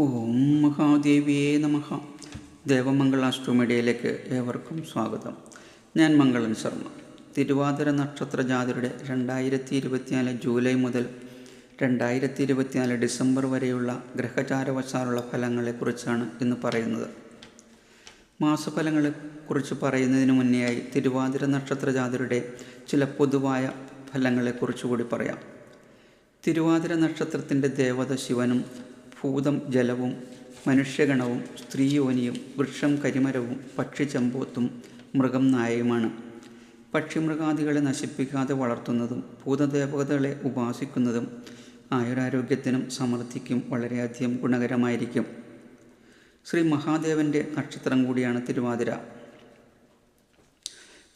ഓം മഹാദേവിയേ നമഃ. ദേവമംഗള അഷ്ടമീഡിയയിലേക്ക് ഏവർക്കും സ്വാഗതം. ഞാൻ മംഗളൻ ശർമ്മ. തിരുവാതിര നക്ഷത്ര ജാതിയുടെ രണ്ടായിരത്തി ഇരുപത്തിനാല് ജൂലൈ മുതൽ രണ്ടായിരത്തി ഇരുപത്തിനാല് ഡിസംബർ വരെയുള്ള ഗ്രഹചാരവശാലുള്ള ഫലങ്ങളെക്കുറിച്ചാണ് ഇന്ന് പറയുന്നത്. മാസഫലങ്ങളെക്കുറിച്ച് പറയുന്നതിന് മുന്നെയായി തിരുവാതിര നക്ഷത്ര ജാതിയുടെ ചില പൊതുവായ ഫലങ്ങളെക്കുറിച്ച് കൂടി പറയാം. തിരുവാതിര നക്ഷത്രത്തിന്റെ ദേവത ശിവനും ഭൂതം ജലവും മനുഷ്യഗണവും സ്ത്രീയോനിയും വൃക്ഷം കരിമരവും പക്ഷി ചെമ്പോത്തും മൃഗം നായയുമാണ്. പക്ഷിമൃഗാദികളെ നശിപ്പിക്കാതെ വളർത്തുന്നതും ഭൂതദേവതകളെ ഉപാസിക്കുന്നതും ആയുരാരോഗ്യത്തിനും സമൃദ്ധിക്കും വളരെയധികം ഗുണകരമായിരിക്കും. ശ്രീ മഹാദേവന്റെ നക്ഷത്രം കൂടിയാണ് തിരുവാതിര.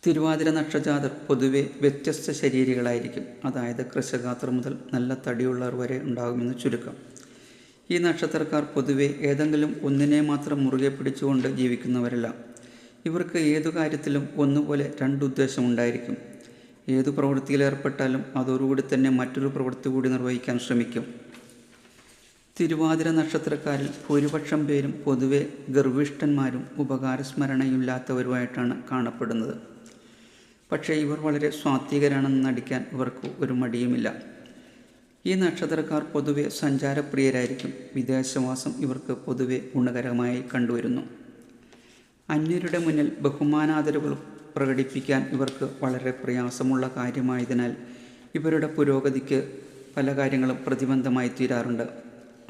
തിരുവാതിര നക്ഷജാതർ പൊതുവെ വ്യത്യസ്ത ശരീരികളായിരിക്കും. അതായത് കൃഷഗാത്ര മുതൽ നല്ല തടിയുള്ളവർ വരെ ഉണ്ടാകുമെന്ന് ചുരുക്കം. ഈ നക്ഷത്രക്കാർ പൊതുവെ ഏതെങ്കിലും ഒന്നിനെ മാത്രം മുറുകെ പിടിച്ചുകൊണ്ട് ജീവിക്കുന്നവരല്ല. ഇവർക്ക് ഏതു കാര്യത്തിലും ഒന്നുപോലെ രണ്ടുദ്ദേശം ഉണ്ടായിരിക്കും. ഏതു പ്രവൃത്തിയിൽ ഏർപ്പെട്ടാലും അതോടുകൂടി തന്നെ മറ്റൊരു പ്രവൃത്തി കൂടി നിർവഹിക്കാൻ ശ്രമിക്കും. തിരുവാതിര നക്ഷത്രക്കാരിൽ ഭൂരിപക്ഷം പേരും പൊതുവെ ഗർഭിഷ്ഠന്മാരും ഉപകാരസ്മരണയില്ലാത്തവരുമായിട്ടാണ് കാണപ്പെടുന്നത്. പക്ഷേ ഇവർ വളരെ സ്വാത്വികരാണെന്ന് നടിക്കാൻ ഇവർക്ക് ഒരു മടിയുമില്ല. ഈ നക്ഷത്രക്കാർ പൊതുവെ സഞ്ചാരപ്രിയരായിരിക്കും. വിദേശവാസം ഇവർക്ക് പൊതുവെ ഗുണകരമായി കണ്ടുവരുന്നു. അന്യരുടെ മുന്നിൽ ബഹുമാനാദരവുകൾ പ്രകടിപ്പിക്കാൻ ഇവർക്ക് വളരെ പ്രയാസമുള്ള കാര്യമായതിനാൽ ഇവരുടെ പുരോഗതിക്ക് പല കാര്യങ്ങളും പ്രതിബന്ധമായി തീരാറുണ്ട്.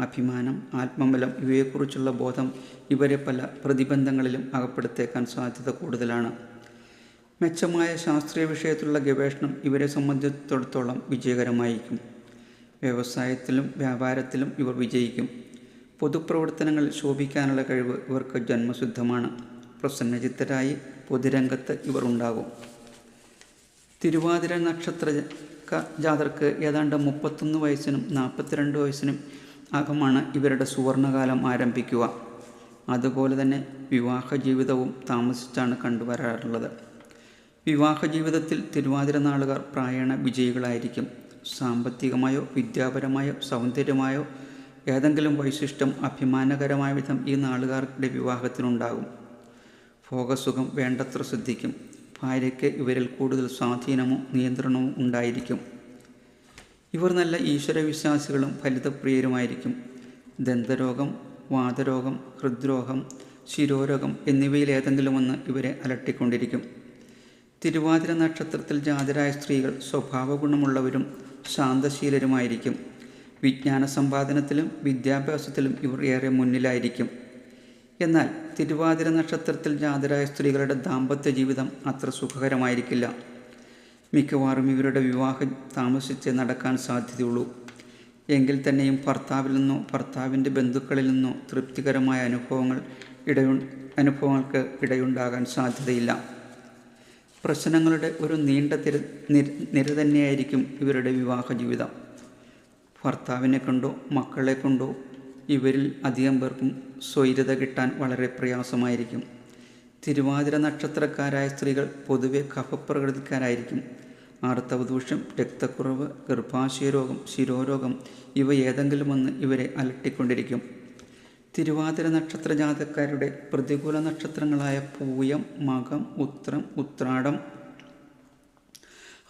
അഭിമാനം ആത്മബലം ഇവയെക്കുറിച്ചുള്ള ബോധം ഇവരെ പല പ്രതിബന്ധങ്ങളിലും അകപ്പെടുത്തേക്കാൻ സാധ്യത കൂടുതലാണ്. മെച്ചമായ ശാസ്ത്രീയ വിഷയത്തിലുള്ള ഗവേഷണം ഇവരെ സംബന്ധിച്ചിടത്തോളം വിജയകരമായിരിക്കും. വ്യവസായത്തിലും വ്യാപാരത്തിലും ഇവർ വിജയിക്കും. പൊതുപ്രവർത്തനങ്ങളിൽ ശോഭിക്കാനുള്ള കഴിവ് ഇവർക്ക് ജന്മസിദ്ധമാണ് പ്രസന്നചിത്തരായി പൊതുരംഗത്ത് ഇവർ ഉണ്ടാകും. തിരുവാതിര നക്ഷത്ര ജാതർക്ക് ഏതാണ്ട് മുപ്പത്തൊന്ന് വയസ്സിനും നാൽപ്പത്തിരണ്ട് വയസ്സിനും അകമാണ് ഇവരുടെ സുവർണകാലം ആരംഭിക്കുക. അതുപോലെ തന്നെ വിവാഹ ജീവിതവും താമസിച്ചാണ് കണ്ടുവരാറുള്ളത്. വിവാഹ ജീവിതത്തിൽ തിരുവാതിര നാളുകാർ പ്രായണ വിജയികളായിരിക്കും. സാമ്പത്തികമായോ വിദ്യാപരമായോ സൗന്ദര്യമായോ ഏതെങ്കിലും വൈശിഷ്ട്യം അഭിമാനകരമായ വിധം ഈ നാളുകാർക്കിടെ വിവാഹത്തിനുണ്ടാകും. ഭോഗസുഖം വേണ്ടത്ര ശ്രദ്ധിക്കും. ഭാര്യയ്ക്ക് ഇവരിൽ കൂടുതൽ സ്വാധീനമോ നിയന്ത്രണമോ ഉണ്ടായിരിക്കും. ഇവർ നല്ല ഈശ്വരവിശ്വാസികളും ഫലിതപ്രിയരുമായിരിക്കും. ദന്തരോഗം വാതരോഗം ഹൃദ്രോഗം ശിരോരോഗം എന്നിവയിൽ ഏതെങ്കിലും ഒന്ന് ഇവരെ അലട്ടിക്കൊണ്ടിരിക്കും. തിരുവാതിര നക്ഷത്രത്തിൽ ജാതരായ സ്ത്രീകൾ സ്വഭാവ ഗുണമുള്ളവരും ശാന്തശീലരുമായിരിക്കും. വിജ്ഞാന സമ്പാദനത്തിലും വിദ്യാഭ്യാസത്തിലും ഇവർ ഏറെ മുന്നിലായിരിക്കും. എന്നാൽ തിരുവാതിര നക്ഷത്രത്തിൽ ജാതരായ സ്ത്രീകളുടെ ദാമ്പത്യ ജീവിതം അത്ര സുഖകരമായിരിക്കില്ല. മിക്കവാറും ഇവരുടെ വിവാഹം താമസിച്ച് നടക്കാൻ സാധ്യതയുള്ളൂ. എങ്കിൽ തന്നെയും ഭർത്താവിൽ നിന്നോ ഭർത്താവിന്റെ ബന്ധുക്കളിൽ നിന്നോ തൃപ്തികരമായ അനുഭവങ്ങൾ ഇടയു അനുഭവങ്ങൾക്ക് ഇടയുണ്ടാകാൻ സാധ്യതയില്ല. പ്രശ്നങ്ങളുടെ ഒരു നീണ്ട തിര നിര തന്നെയായിരിക്കും ഇവരുടെ വിവാഹ ജീവിതം. ഭർത്താവിനെ കൊണ്ടോ മക്കളെ കൊണ്ടോ ഇവരിൽ അധികം പേർക്കും സ്വൈരത കിട്ടാൻ വളരെ പ്രയാസമായിരിക്കും. തിരുവാതിര നക്ഷത്രക്കാരായ സ്ത്രീകൾ പൊതുവെ കഫപ്രകൃതിക്കാരായിരിക്കും. ആർത്തവദൂഷ്യം രക്തക്കുറവ് ഗർഭാശയരോഗം ശിരോരോഗം ഇവ ഏതെങ്കിലും ഒന്ന് ഇവരെ അലട്ടിക്കൊണ്ടിരിക്കും. തിരുവാതിര നക്ഷത്ര ജാതക്കാരുടെ പ്രതികൂല നക്ഷത്രങ്ങളായ പൂയം മകം ഉത്രം ഉത്രാടം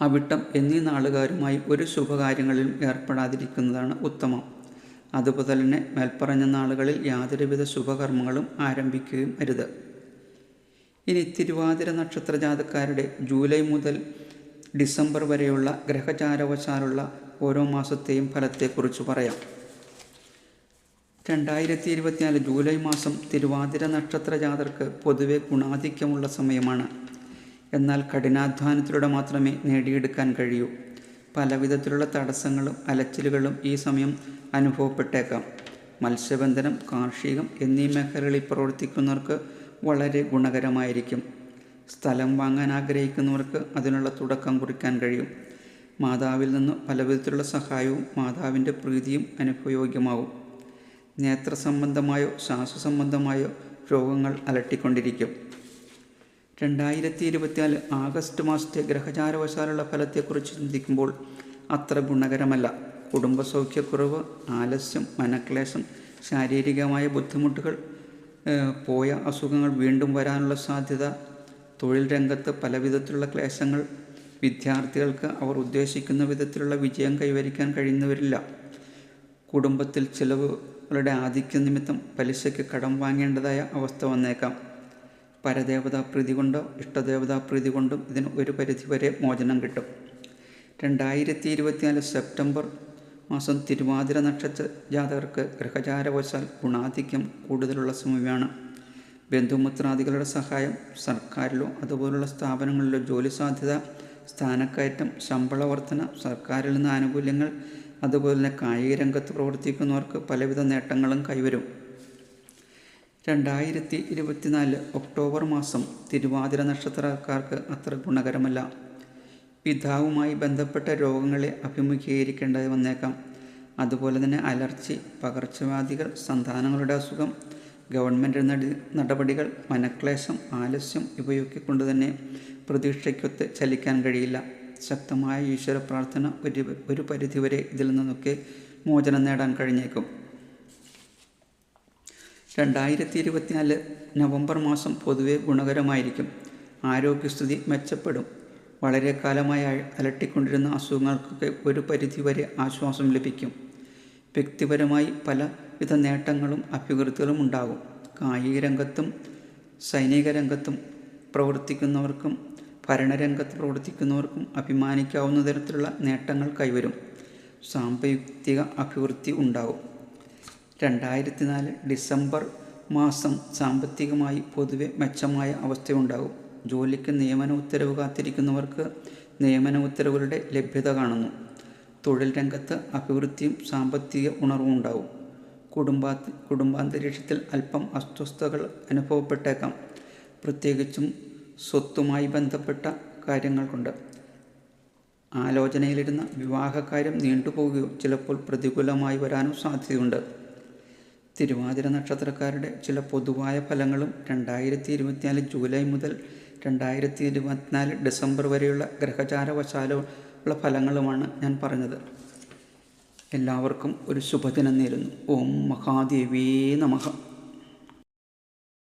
അവിട്ടം എന്നീ നാളുകാരുമായി ഒരു ശുഭകാര്യങ്ങളിലും ഏർപ്പെടാതിരിക്കുന്നതാണ് ഉത്തമം. അതുപോലെ തന്നെ മേൽപ്പറഞ്ഞ നാളുകളിൽ യാതൊരുവിധ ശുഭകർമ്മങ്ങളും ആരംഭിക്കുകയും അരുത്. ഇനി തിരുവാതിര നക്ഷത്ര ജാതക്കാരുടെ ജൂലൈ മുതൽ ഡിസംബർ വരെയുള്ള ഗ്രഹചാരവശാലുള്ള ഓരോ മാസത്തെയും ഫലത്തെക്കുറിച്ച് പറയാം. രണ്ടായിരത്തി ഇരുപത്തിനാല് ജൂലൈ മാസം തിരുവാതിര നക്ഷത്ര ജാതർക്ക് പൊതുവെ ഗുണാധിക്യമുള്ള സമയമാണ്. എന്നാൽ കഠിനാധ്വാനത്തിലൂടെ മാത്രമേ നേടിയെടുക്കാൻ കഴിയൂ. പലവിധത്തിലുള്ള തടസ്സങ്ങളും അലച്ചിലുകളും ഈ സമയം അനുഭവപ്പെട്ടേക്കാം. മത്സ്യബന്ധനം കാർഷികം എന്നീ മേഖലകളിൽ പ്രവർത്തിക്കുന്നവർക്ക് വളരെ ഗുണകരമായിരിക്കും. സ്ഥലം വാങ്ങാൻ ആഗ്രഹിക്കുന്നവർക്ക് അതിനുള്ള തുടക്കം കുറിക്കാൻ കഴിയും. മാതാവിൽ നിന്ന് പലവിധത്തിലുള്ള സഹായവും മാതാവിന്റെ പ്രീതിയും അനുഭവയോഗ്യമാവും. നേത്ര സംബന്ധമായോ ശ്വാസസംബന്ധമായോ രോഗങ്ങൾ അലട്ടിക്കൊണ്ടിരിക്കും. രണ്ടായിരത്തി ഇരുപത്തിനാല് ആഗസ്റ്റ് മാസത്തെ ഗ്രഹചാരവശാലുള്ള ഫലത്തെക്കുറിച്ച് ചിന്തിക്കുമ്പോൾ അത്ര ഗുണകരമല്ല. കുടുംബസൗഖ്യക്കുറവ് ആലസ്യം മനക്ലേശം ശാരീരികമായ ബുദ്ധിമുട്ടുകൾ പോയ അസുഖങ്ങൾ വീണ്ടും വരാനുള്ള സാധ്യത തൊഴിൽ രംഗത്ത് പല വിധത്തിലുള്ള ക്ലേശങ്ങൾ വിദ്യാർത്ഥികൾക്ക് അവർ ഉദ്ദേശിക്കുന്ന വിധത്തിലുള്ള വിജയം കൈവരിക്കാൻ കഴിയുന്നവരില്ല. കുടുംബത്തിൽ ചിലവുകളുടെ ആധിക്യം നിമിത്തം പലിശയ്ക്ക് കടം വാങ്ങേണ്ടതായ അവസ്ഥ വന്നേക്കാം. പരദേവതാ പ്രീതി കൊണ്ടോ ഇഷ്ടദേവതാ പ്രീതി കൊണ്ടും ഇതിന് ഒരു പരിധി വരെ മോചനം കിട്ടും. രണ്ടായിരത്തി ഇരുപത്തിനാല് സെപ്റ്റംബർ മാസം തിരുവാതിര നക്ഷത്ര ജാതകർക്ക് ഗ്രഹചാരവശാൽ ഗുണാധിക്യം കൂടുതലുള്ള സമയമാണ്. ബന്ധുമിത്രാദികളുടെ സഹായം സർക്കാരിലോ അതുപോലുള്ള സ്ഥാപനങ്ങളിലോ ജോലി സാധ്യത സ്ഥാനക്കയറ്റം ശമ്പള വർധന സർക്കാരിൽ നിന്ന് ആനുകൂല്യങ്ങൾ അതുപോലെ തന്നെ കായിക രംഗത്ത് പ്രവർത്തിക്കുന്നവർക്ക് പലവിധ നേട്ടങ്ങളും കൈവരും. രണ്ടായിരത്തി ഇരുപത്തിനാല് ഒക്ടോബർ മാസം തിരുവാതിര നക്ഷത്രക്കാർക്ക് അത്ര ഗുണകരമല്ല. പിതാവുമായി ബന്ധപ്പെട്ട രോഗങ്ങളെ അഭിമുഖീകരിക്കേണ്ടത് വന്നേക്കാം. അതുപോലെ തന്നെ അലർച്ചി പകർച്ചവ്യാധികൾ സന്താനങ്ങളുടെ അസുഖം ഗവൺമെന്റ് നട- നടപടികൾ മനക്ലേശം ആലസ്യം ഇവയൊക്കെ കൊണ്ട് തന്നെ പ്രതീക്ഷയ്ക്കൊത്ത് ചലിക്കാൻ കഴിയില്ല. ശക്തമായ ഈശ്വര പ്രാർത്ഥന ഒരു ഒരു പരിധിവരെ ഇതിൽ നിന്നൊക്കെ മോചനം നേടാൻ കഴിഞ്ഞേക്കും. രണ്ടായിരത്തി ഇരുപത്തിനാല് നവംബർ മാസം പൊതുവെ ഗുണകരമായിരിക്കും. ആരോഗ്യസ്ഥിതി മെച്ചപ്പെടും. വളരെ കാലമായി അലട്ടിക്കൊണ്ടിരുന്ന അസുഖങ്ങൾക്കൊക്കെ ഒരു പരിധിവരെ ആശ്വാസം ലഭിക്കും. വ്യക്തിപരമായി പലവിധ നേട്ടങ്ങളും അഭിവൃദ്ധികളും ഉണ്ടാകും. കായിക രംഗത്തും സൈനിക രംഗത്തും പ്രവർത്തിക്കുന്നവർക്കും ഭരണരംഗത്ത് പ്രവർത്തിക്കുന്നവർക്കും അഭിമാനിക്കാവുന്ന തരത്തിലുള്ള നേട്ടങ്ങൾ കൈവരും. സാമ്പത്തിക അഭിവൃദ്ധി ഉണ്ടാവും. രണ്ടായിരത്തി നാല് ഡിസംബർ മാസം സാമ്പത്തികമായി പൊതുവെ മെച്ചമായ അവസ്ഥയുണ്ടാകും. ജോലിക്ക് നിയമന ഉത്തരവ് കാത്തിരിക്കുന്നവർക്ക് നിയമന ഉത്തരവുകളുടെ ലഭ്യത കാണുന്നു. തൊഴിൽ രംഗത്ത് അഭിവൃദ്ധിയും സാമ്പത്തിക ഉണർവും ഉണ്ടാവും. കുടുംബാ കുടുംബാന്തരീക്ഷത്തിൽ അല്പം അസ്വസ്ഥതകൾ അനുഭവപ്പെട്ടേക്കാം. പ്രത്യേകിച്ചും സ്വത്തുമായി ബന്ധപ്പെട്ട കാര്യങ്ങൾ കൊണ്ട് ആലോചനയിലിരുന്ന വിവാഹകാര്യം നീണ്ടുപോവുകയോ ചിലപ്പോൾ പ്രതികൂലമായി വരാനും സാധ്യതയുണ്ട്. തിരുവാതിര നക്ഷത്രക്കാരുടെ ചില പൊതുവായ ഫലങ്ങളും രണ്ടായിരത്തി ഇരുപത്തിനാല് ജൂലൈ മുതൽ രണ്ടായിരത്തി ഇരുപത്തിനാല് ഡിസംബർ വരെയുള്ള ഗ്രഹചാരവശാലുള്ള ഫലങ്ങളുമാണ് ഞാൻ പറഞ്ഞത്. എല്ലാവർക്കും ഒരു ശുഭദിനം നേരുന്നു. ഓം മഹാദേവേ നമഃ.